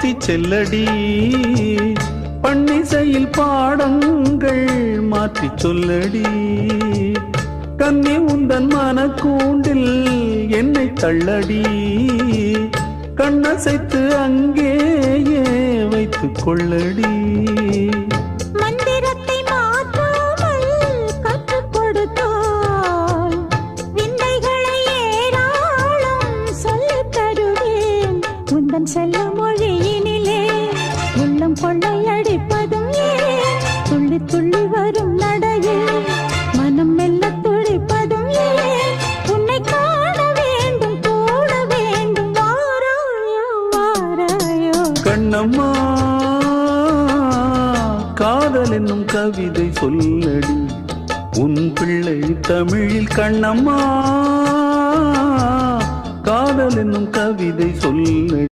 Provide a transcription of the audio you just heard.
கூட்டி செல்லடி. பன்னிசையில் பாடங்கள் மாற்றி சொல்லடி. கன்னி உந்தன் மனக்கூண்டில் என்னை தள்ளடி. கண்ணசைத்து அங்கேயே வைத்துக் கொள்ளடி. மந்திரத்தை உந்தன் செல்ல மொழியினிலே உள்ளம் கொள்ளையடிப்பதும் ஏன்? துள்ளி துள்ளி வரும் நடையில் மனம் மெல்ல துடிப்பதும் ஏன்? உன்னை காண வேண்டும் கூட வேண்டும் வாராயோ வாராயோ கண்ணம்மா காதல் என்னும் கவிதை சொல்லடி. உன் பிள்ளை தமிழில் கண்ணம்மா காதல் என்னும் கவிதை சொல்லடி.